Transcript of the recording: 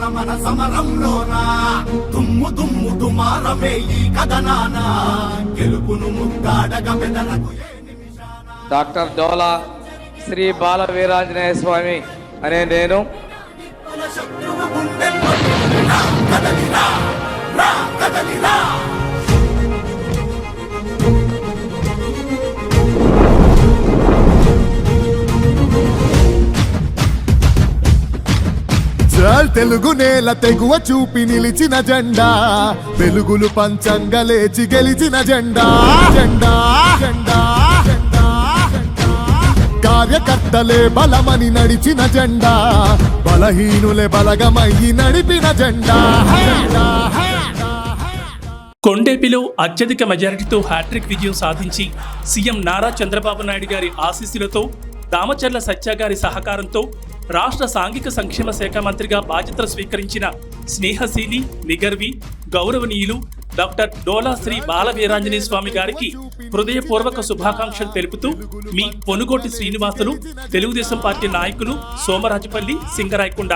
రమణ సమరంలోన? ఈ కథనాన? గెలుపును ముద్దాడగ డాక్టర్ డోలా శ్రీ బాల వీరాంజనేయ స్వామి అనే నేను శత్రువు తెలుగు నేల తెగువ చూపి నిలిచిన జెండా. వెలుగులు పంచంగా లేచి గెలిచిన జెండా. జెండా జెండా కార్యకర్తలే బలమని నడిచిన జెండా. బలహీనులే బలగమయ్యి నడిపిన జెండా. కొండేపిలో అత్యధిక మెజారిటీతో హ్యాట్రిక్ విజయం సాధించి సీఎం నారా చంద్రబాబు నాయుడు గారి ఆశీస్సులతో దామచర్ల సత్యాగారి సహకారంతో రాష్ట్ర సాంఘిక సంక్షేమ శాఖ మంత్రిగా బాధ్యతలు స్వీకరించిన స్నేహశీలి నిగర్వి గౌరవనీయులు డాక్టర్ డోలా శ్రీ బాల వీరాంజనేయ స్వామి గారికి హృదయపూర్వక శుభాకాంక్షలు తెలుపుతూ మీ పొనుగోటి శ్రీనివాసులు తెలుగుదేశం పార్టీ నాయకులు సోమరాజపల్లి సింగరాయకొండ.